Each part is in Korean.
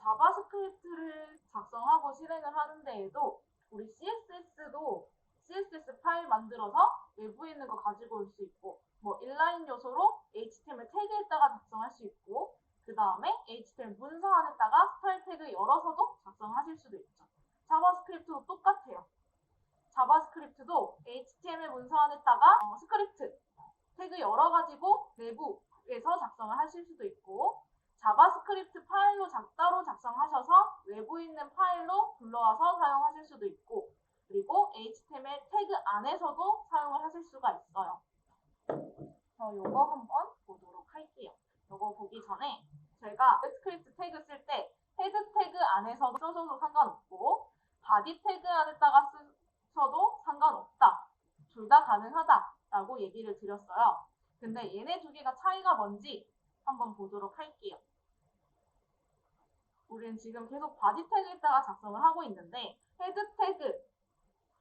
자바스크립트를 작성하고 실행을 하는 데에도 우리 CSS도 CSS 파일 만들어서 외부에 있는 거 가지고 올 수 있고 뭐 인라인 요소로 HTML 태그에다가 작성할 수 있고 그 다음에 HTML 문서 안에다가 스타일 태그 열어서도 작성하실 수도 있죠. 자바스크립트도 똑같아요. 자바스크립트도 HTML 문서 안에다가 어, 스크립트 태그 열어가지고 내부에서 작성을 하실 수도 있고 자바스크립트 파일로 작, 따로 작성하셔서 외부에 있는 파일로 불러와서 사용하실 수도 있고 그리고 HTML 태그 안에서도 사용을 하실 수가 있어요. 저 요거 한번 보도록 할게요. 요거 보기 전에 제가 스크립트 태그 쓸 때 헤드 태그 안에서도 써줘도 상관없고 바디 태그 안에다가 쓰셔도 상관없다. 둘 다 가능하다라고 얘기를 드렸어요. 근데 얘네 두 개가 차이가 뭔지 한번 보도록 할게요. 우리는 지금 계속 바디 태그에다가 작성을 하고 있는데 헤드 태그,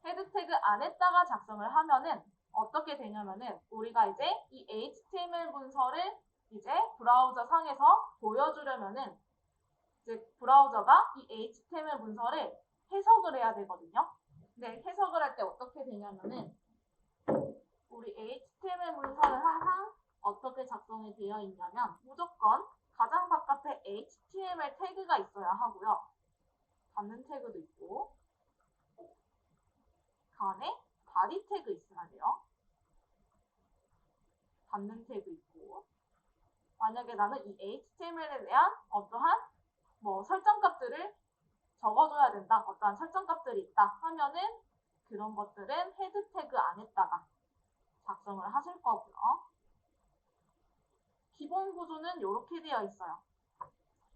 헤드 태그 안에다가 작성을 하면은 어떻게 되냐면은 우리가 이제 이 HTML 문서를 이제 브라우저 상에서 보여주려면은 이제 브라우저가 이 HTML 문서를 해석을 해야 되거든요. 근데 해석을 할 때 어떻게 되냐면은 우리 HTML 문서는 항상 어떻게 작성이 되어 있냐면 무조건 가장 바깥에 HTML 태그가 있어야 하고요. 닫는 태그도 있고 그 안에 바디 태그 있어야 돼요. 닫는 태그 있고 만약에 나는 이 HTML에 대한 어떠한 뭐 설정 값들을 적어줘야 된다. 어떠한 설정 값들이 있다 하면은 그런 것들은 헤드 태그 안에다가 작성을 하실 거고요. 기본 구조는 이렇게 되어 있어요.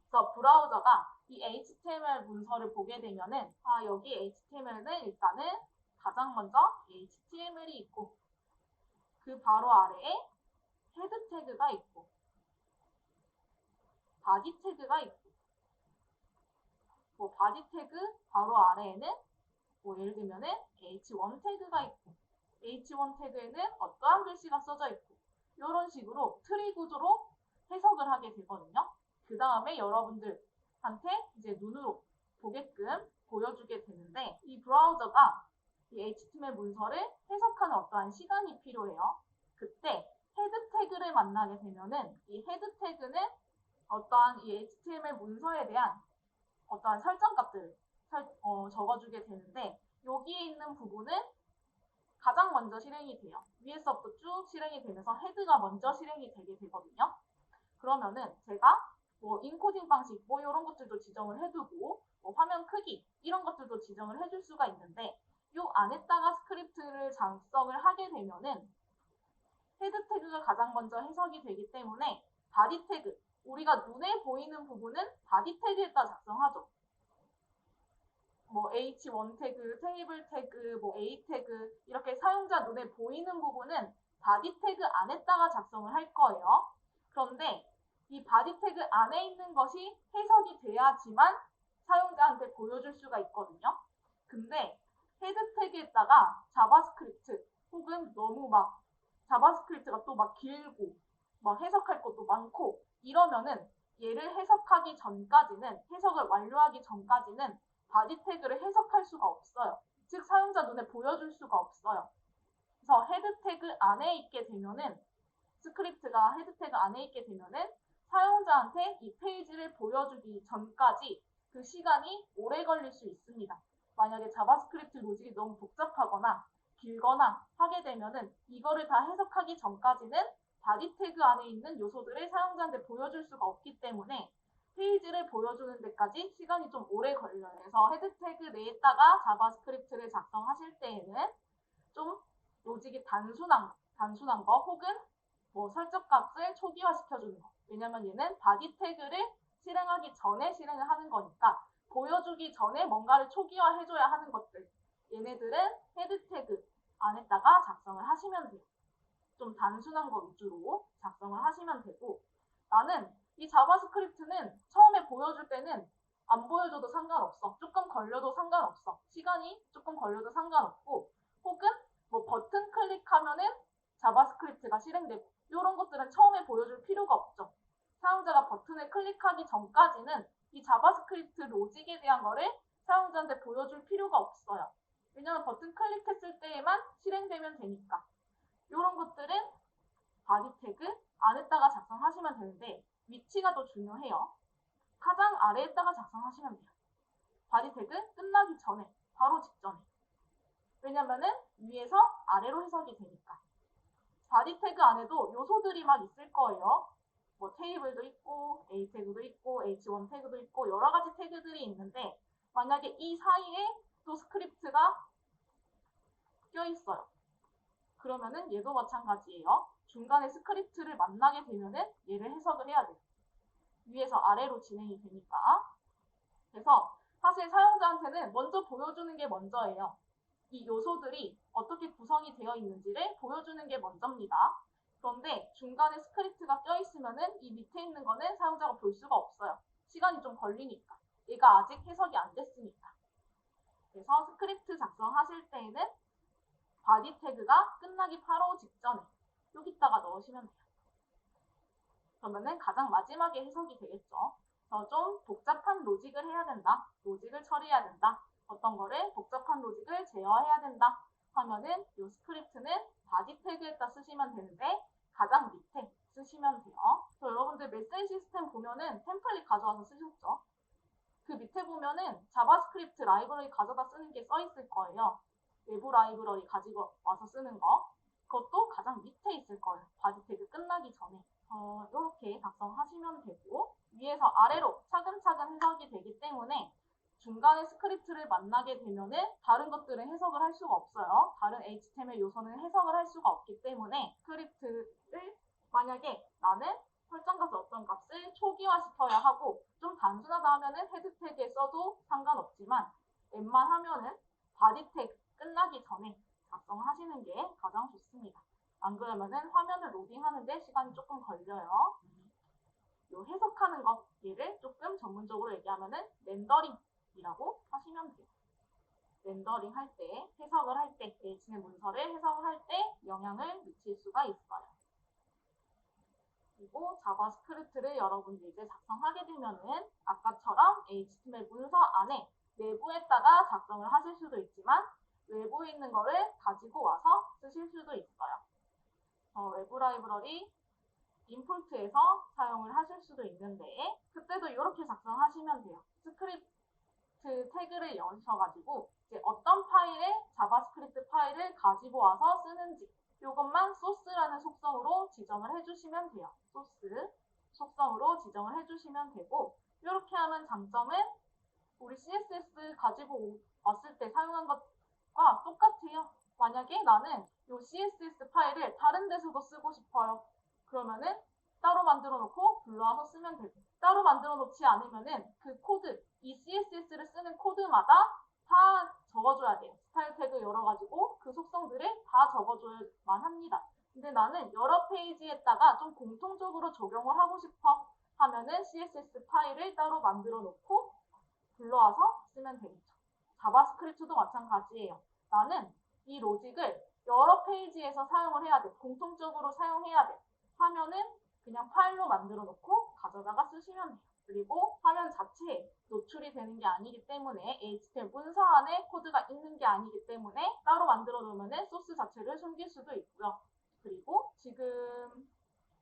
그래서 브라우저가 이 HTML 문서를 보게 되면은 아 여기 HTML은 일단은 가장 먼저 HTML이 있고 그 바로 아래에 헤드 태그가 있고 바디 태그가 있고 뭐 바디 태그 바로 아래에는 뭐 예를 들면은 H1 태그가 있고 H1 태그에는 어떠한 글씨가 써져 있고 이런 식으로 트리 구조로 해석을 하게 되거든요. 그 다음에 여러분들한테 이제 눈으로 보게끔 보여주게 되는데 이 브라우저가 이 HTML 문서를 해석하는 어떠한 시간이 필요해요. 그때 헤드 태그를 만나게 되면은 이 헤드 태그는 어떠한 이 HTML 문서에 대한 어떠한 설정 값들을 설- 어, 적어주게 되는데 여기에 있는 부분은 가장 먼저 실행이 돼요. 위에서부터 쭉 실행이 되면서 헤드가 먼저 실행이 되게 되거든요. 그러면은 제가 뭐 인코딩 방식 뭐 이런 것들도 지정을 해두고 뭐 화면 크기 이런 것들도 지정을 해줄 수가 있는데 이 안에다가 스크립트를 작성을 하게 되면은 헤드 태그가 가장 먼저 해석이 되기 때문에 바디 태그 우리가 눈에 보이는 부분은 바디 태그에다 작성하죠. 뭐 H1 태그, 테이블 태그, 뭐 A 태그 이렇게 사용자 눈에 보이는 부분은 바디 태그 안에다가 작성을 할 거예요. 그런데 이 바디 태그 안에 있는 것이 해석이 돼야지만 사용자한테 보여줄 수가 있거든요. 근데 헤드 태그에다가 자바스크립트 혹은 너무 막 자바스크립트가 또 막 길고 막 해석할 것도 많고 이러면은 얘를 해석하기 전까지는 해석을 완료하기 전까지는 바디 태그를 해석할 수가 없어요. 즉 사용자 눈에 보여줄 수가 없어요. 그래서 헤드 태그 안에 있게 되면은 스크립트가 헤드 태그 안에 있게 되면은 사용자한테 이 페이지를 보여주기 전까지 그 시간이 오래 걸릴 수 있습니다. 만약에 자바스크립트 로직이 너무 복잡하거나 길거나 하게 되면은 이거를 다 해석하기 전까지는 바디 태그 안에 있는 요소들을 사용자한테 보여줄 수가 없기 때문에 페이지를 보여주는 데까지 시간이 좀 오래 걸려요. 그래서 헤드 태그 내에다가 자바스크립트를 작성하실 때에는 좀 로직이 단순한, 단순한 거 혹은 뭐 설정 값을 초기화시켜주는 거. 왜냐면 얘는 바디 태그를 실행하기 전에 실행을 하는 거니까 보여주기 전에 뭔가를 초기화해줘야 하는 것들. 얘네들은 헤드 태그 안에다가 작성을 하시면 돼요. 좀 단순한 거 위주로 작성을 하시면 되고 나는 이 자바스크립트는 처음에 보여줄 때는 안 보여줘도 상관없어. 조금 걸려도 상관없어. 시간이 조금 걸려도 상관없고 혹은 뭐 버튼 클릭하면은 자바스크립트가 실행되고 이런 것들은 처음에 보여줄 필요가 없죠. 사용자가 버튼을 클릭하기 전까지는 이 자바스크립트 로직에 대한 거를 사용자한테 보여줄 필요가 없어요. 왜냐면 버튼 클릭했을 때에만 실행되면 되니까. 이런 것들은 바디 태그 안에다가 작성하시면 되는데 위치가 더 중요해요. 가장 아래에다가 작성하시면 돼요. 바디 태그 끝나기 전에, 바로 직전에. 왜냐면은 위에서 아래로 해석이 되니까. 바디 태그 안에도 요소들이 막 있을 거예요. 뭐 테이블도 있고, A 태그도 있고, H1 태그도 있고, 여러 가지 태그들이 있는데, 만약에 이 사이에 또 스크립트가 껴 있어요. 그러면은 얘도 마찬가지예요. 중간에 스크립트를 만나게 되면은 얘를 해석을 해야 돼요. 위에서 아래로 진행이 되니까. 그래서 사실 사용자한테는 먼저 보여주는 게 먼저예요. 이 요소들이 어떻게 구성이 되어 있는지를 보여주는 게 먼저입니다. 그런데 중간에 스크립트가 껴있으면은 이 밑에 있는 거는 사용자가 볼 수가 없어요. 시간이 좀 걸리니까. 얘가 아직 해석이 안 됐으니까. 그래서 스크립트 작성하실 때에는 바디 태그가 끝나기 바로 직전에 여기다가 넣으시면 돼요. 그러면은 가장 마지막에 해석이 되겠죠. 그래서 좀 복잡한 로직을 해야 된다. 로직을 처리해야 된다. 어떤 거를 복잡한 로직을 제어해야 된다. 하면은 이 스크립트는 바디 태그에다 쓰시면 되는데 가장 밑에 쓰시면 돼요. 저 여러분들 메시지 시스템 보면은 템플릿 가져와서 쓰셨죠? 그 밑에 보면은 자바스크립트 라이브러리 가져다 쓰는 게 써 있을 거예요. 외부 라이브러리 가지고 와서 쓰는 거. 그것도 가장 밑에 있을 거예요. 바디 태그 끝나기 전에. 어, 이렇게 작성하시면 되고 위에서 아래로 차근차근 해석이 되기 때문에 중간에 스크립트를 만나게 되면은 다른 것들은 해석을 할 수가 없어요. 다른 HTML 요소는 해석을 할 수가 없기 때문에 스크립트를 만약에 나는 설정 값을 어떤 값을 초기화 시켜야 하고 좀 단순하다 하면은 헤드 태그에 써도 상관없지만 웬만하면은 바디 태그 끝나기 전에 작성하시는 게 가장 좋습니다. 안 그러면은 화면을 로딩하는데 시간이 조금 걸려요. 요 해석하는 것 얘를 조금 전문적으로 얘기하면은 렌더링이라고 하시면 돼요. 렌더링 할 때, 해석을 할 때, HTML 문서를 해석을 할 때 영향을 미칠 수가 있어요. 그리고 자바스크립트를 여러분들이 이제 작성하게 되면은 아까처럼 HTML 문서 안에 내부에다가 작성을 하실 수도 있지만 외부에 있는 거를 가지고 와서 쓰실 수도 있어요. 어, 외부 라이브러리 임포트에서 사용을 하실 수도 있는데 그때도 이렇게 작성하시면 돼요. 스크립트 태그를 여셔가지고 이제 어떤 파일에 자바스크립트 파일을 가지고 와서 쓰는지 이것만 소스라는 속성으로 지정을 해주시면 돼요. 소스 속성으로 지정을 해주시면 되고 이렇게 하면 장점은 우리 CSS 가지고 왔을 때 사용한 것 과 똑같아요. 만약에 나는 이 CSS 파일을 다른 데서도 쓰고 싶어요. 그러면은 따로 만들어 놓고 불러와서 쓰면 되고 따로 만들어 놓지 않으면은 그 코드, 이 CSS를 쓰는 코드마다 다 적어줘야 돼요. 스타일 태그 열어가지고 그 속성들을 다 적어줘야만 합니다. 근데 나는 여러 페이지에다가 좀 공통적으로 적용을 하고 싶어 하면은 CSS 파일을 따로 만들어 놓고 불러와서 쓰면 되겠죠. 자바스크립트도 마찬가지예요. 나는 이 로직을 여러 페이지에서 사용을 해야 돼. 공통적으로 사용해야 돼. 하면은 그냥 파일로 만들어 놓고 가져다가 쓰시면 돼요. 그리고 화면 자체에 노출이 되는 게 아니기 때문에 HTML 문서 안에 코드가 있는 게 아니기 때문에 따로 만들어 놓으면 소스 자체를 숨길 수도 있고요. 그리고 지금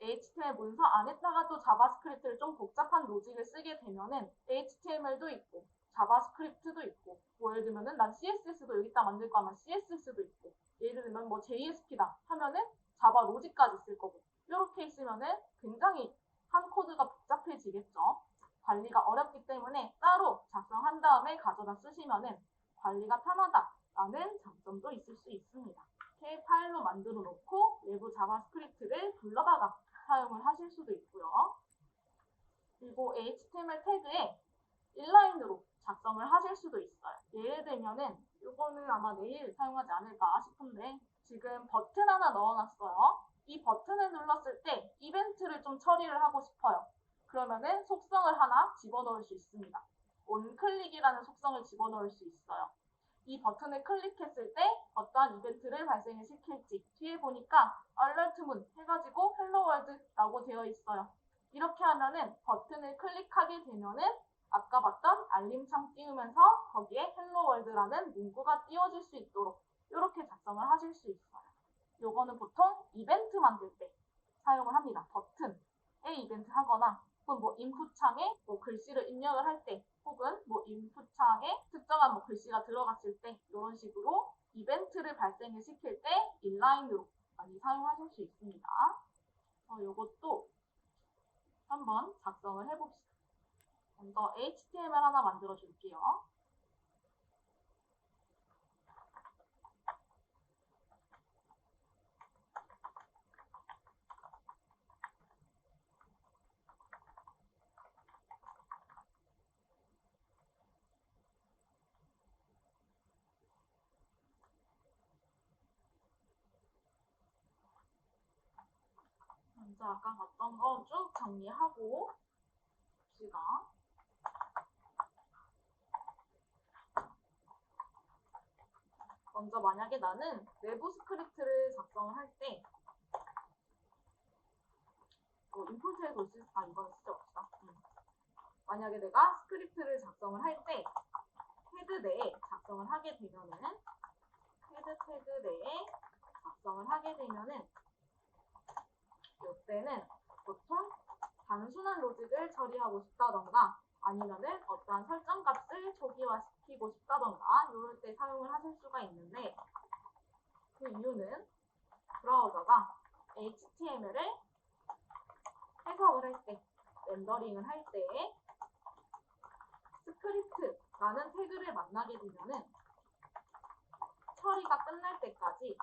HTML 문서 안에다가 또 자바스크립트를 좀 복잡한 로직을 쓰게 되면은 HTML도 있고 자바스크립트도 있고 뭐 예를 들면은 난 CSS도 여기다 만들 거 하면 CSS도 있고 예를 들면 뭐 JSP다 하면은 자바 로직까지 쓸 거고 이렇게 있으면은 굉장히 한 코드가 복잡해지겠죠. 관리가 어렵기 때문에 따로 작성한 다음에 가져다 쓰시면은 관리가 편하다라는 장점도 있을 수 있습니다. 이렇게 파일로 만들어 놓고 외부 자바스크립트를 불러다가 사용을 하실 수도 있고요. 그리고 HTML 태그에 인라인으로 하실 수도 있어요. 예를 들면은 이거는 아마 내일 사용하지 않을까 싶은데 지금 버튼 하나 넣어놨어요. 이 버튼을 눌렀을 때 이벤트를 좀 처리를 하고 싶어요. 그러면은 속성을 하나 집어넣을 수 있습니다. 온클릭이라는 속성을 집어넣을 수 있어요. 이 버튼을 클릭했을 때 어떠한 이벤트를 발생을 시킬지 뒤에 보니까 알러트문 해가지고 헬로월드라고 되어 있어요. 이렇게 하면은 버튼을 클릭하게 되면은 아까 봤던 알림창 띄우면서 거기에 헬로 월드라는 문구가 띄워질 수 있도록 이렇게 작성을 하실 수 있어요. 요거는 보통 이벤트 만들 때 사용을 합니다. 버튼에 이벤트 하거나 혹은 뭐 인풋창에 뭐 글씨를 입력을 할 때 혹은 뭐 인풋창에 특정한 뭐 글씨가 들어갔을 때 이런 식으로 이벤트를 발생을 시킬 때 인라인으로 많이 사용하실 수 있습니다. 어, 요것도 한번 작성을 해봅시다. 먼저 HTML 하나 만들어 줄게요. 먼저 아까 봤던 거 쭉 정리하고 봅시다. 먼저 만약에 나는 외부 스크립트를 작성을 할 때, 뭐 임포트에서 쓸, 아, 이건 쓰지 맙시다. 음. 만약에 내가 스크립트를 작성을 할 때, 헤드 내에 작성을 하게 되면은, 헤드 태그 내에 작성을 하게 되면은, 이때는 보통 단순한 로직을 처리하고 싶다던가 아니면은 어떠한 설정 값을 초기화 시키고 싶다던가 이럴 때 사용을 하실 수가 있는데 그 이유는 브라우저가 HTML을 해석을 할 때, 렌더링을 할 때 스크립트라는 태그를 만나게 되면은 처리가 끝날 때까지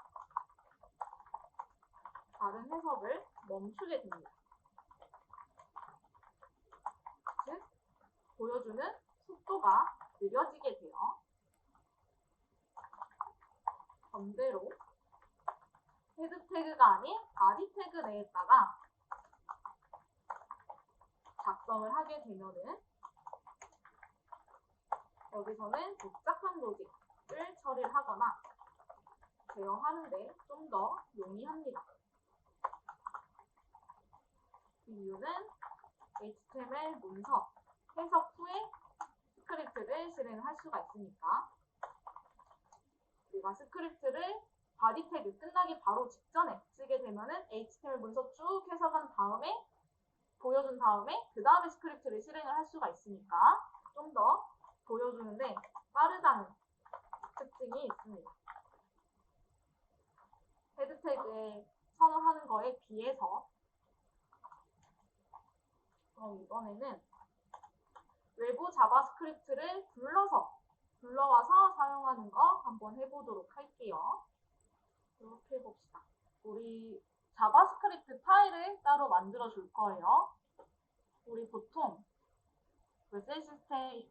다른 해석을 멈추게 됩니다. 즉, 보여주는 속도가 느려지게 돼요. 반대로 헤드 태그가 아닌 바디 태그 내에다가 작성을 하게 되면은 여기서는 복잡한 로직을 처리를 하거나 제어하는데 좀 더 용이합니다. 그 이유는 HTML 문서 해석 후에 스크립트를 실행할 수가 있으니까 우리가 스크립트를 바디 태그 끝나기 바로 직전에 쓰게 되면은 HTML 문서 쭉 해석한 다음에 보여준 다음에 그 다음에 스크립트를 실행을 할 수가 있으니까 좀 더 보여주는데 빠르다는 특징이 있습니다. 헤드 태그에 선언하는 거에 비해서 그럼 이번에는 외부 자바스크립트를 불러서 불러와서 사용하는 거 한번 해보도록 할게요. 이렇게 해봅시다. 우리 자바스크립트 파일을 따로 만들어 줄 거예요. 우리 보통 메시지 시스템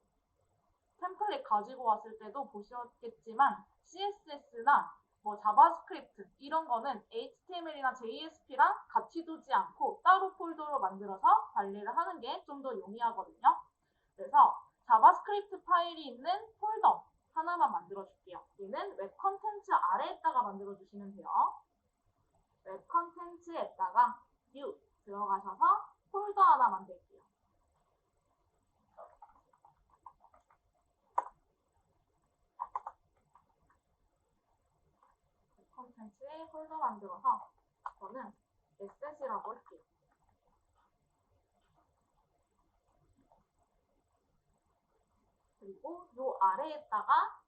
템플릿 가지고 왔을 때도 보셨겠지만 CSS나 뭐 자바스크립트 이런 거는 HTML이나 JSP랑 같이 두지 않고 따로 폴더로 만들어서 관리를 하는 게 좀 더 용이하거든요. 그래서 자바스크립트 파일이 있는 폴더 하나만 만들어 줄게요. 얘는 웹 컨텐츠 아래에다가 만들어 주시면 돼요. 웹 컨텐츠에다가 new 들어가셔서 폴더 하나 만들게요. 컨텐츠에 폴더 만들어서 저는 asset이라고 할게요. 그리고 요 아래에다가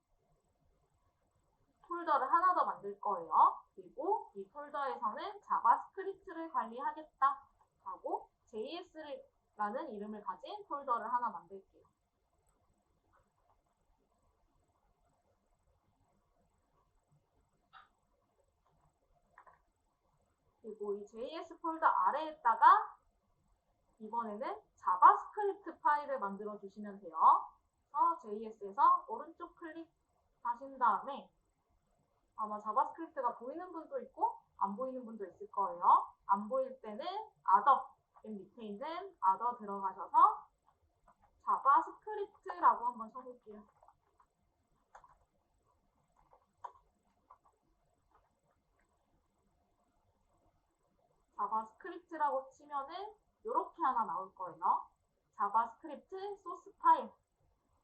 폴더를 하나 더 만들 거예요. 그리고 이 폴더에서는 자바스크립트를 관리하겠다 하고 JS라는 이름을 가진 폴더를 하나 만들게요. 그리고 이 JS 폴더 아래에다가 이번에는 자바스크립트 파일을 만들어 주시면 돼요. 그래서 JS에서 오른쪽 클릭하신 다음에 아마 자바스크립트가 보이는 분도 있고 안 보이는 분도 있을 거예요. 안 보일 때는 other 맨 밑에 있는 other 들어가셔서 자바스크립트라고 한번 쳐볼게요. 자바스크립트라고 치면은 이렇게 하나 나올 거예요. 자바스크립트 소스 파일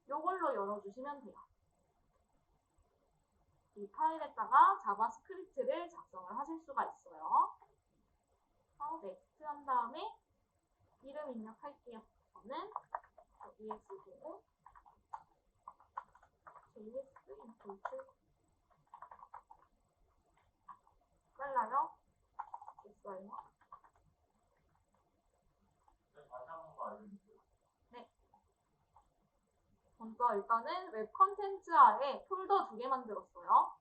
요걸로 열어주시면 돼요. 이 파일에다가 자바스크립트를 작성을 하실 수가 있어요. 그래서 next 한 다음에 이름 입력할게요. 저는 ES95 JS 임포트 빨라요? 됐어요? 다시 한 번만 알려주세요. 먼저 일단은 웹 컨텐츠 아래 폴더 두 개 만들었어요.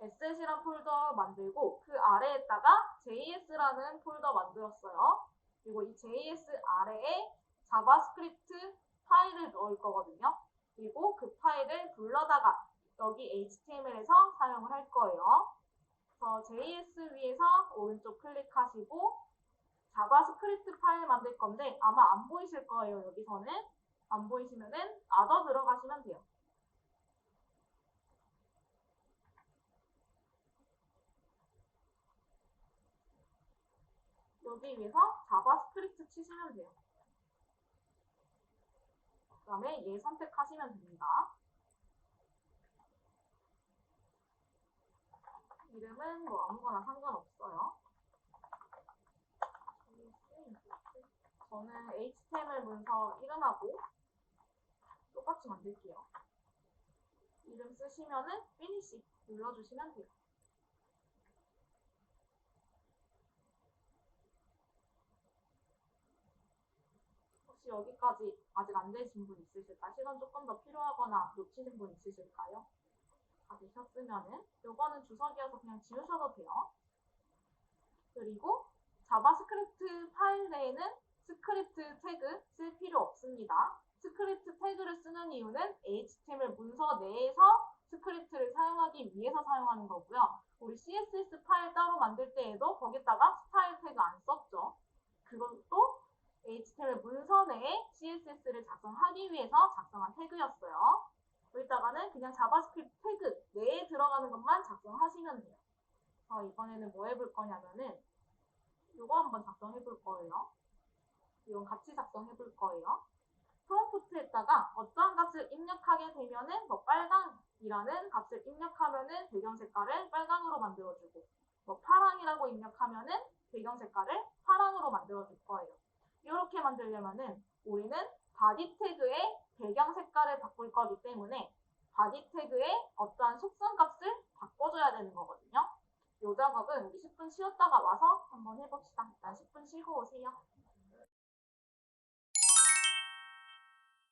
asset이란 폴더 만들고 그 아래에다가 js라는 폴더 만들었어요. 그리고 이 js 아래에 자바스크립트 파일을 넣을 거거든요. 그리고 그 파일을 불러다가 여기 html에서 사용을 할 거예요. 그래서 js 위에서 오른쪽 클릭하시고 자바스크립트 파일 만들 건데 아마 안 보이실 거예요. 여기서는 안 보이시면은 아더 들어가시면 돼요. 여기 위에서 자바스크립트 치시면 돼요. 그 다음에 얘 선택하시면 됩니다. 이름은 뭐 아무거나 상관없어요. 저는 HTML 문서 이름하고 똑같이 만들게요. 이름 쓰시면은 finish 눌러주시면 돼요. 혹시 여기까지 아직 안 되신 분 있으실까요? 시간 조금 더 필요하거나 놓치신 분 있으실까요? 다 되셨으면은 요거는 주석이어서 그냥 지우셔도 돼요. 그리고 자바스크립트 파일 내에는 스크립트 태그 쓸 필요 없습니다. 스크립트 태그를 쓰는 이유는 HTML 문서 내에서 스크립트를 사용하기 위해서 사용하는 거고요. 우리 CSS 파일 따로 만들 때에도 거기다가 스타일 태그 안 썼죠. 그것도 HTML 문서 내에 CSS를 작성하기 위해서 작성한 태그였어요. 여기다가는 그냥 자바스크립트 태그 내에 들어가는 것만 작성하시면 돼요. 그래서 이번에는 뭐 해볼 거냐면은 이거 한번 작성해 볼 거예요. 이건 같이 작성해 볼 거예요. 프롬프트에다가 어떠한 값을 입력하게 되면은 뭐 빨강이라는 값을 입력하면은 배경 색깔을 빨강으로 만들어주고 뭐 파랑이라고 입력하면은 배경 색깔을 파랑으로 만들어줄 거예요. 이렇게 만들려면은 우리는 바디 태그의 배경 색깔을 바꿀 거기 때문에 바디 태그의 어떠한 속성 값을 바꿔줘야 되는 거거든요. 이 작업은 우리 10분 쉬었다가 와서 한번 해봅시다. 일단 10분 쉬고 오세요.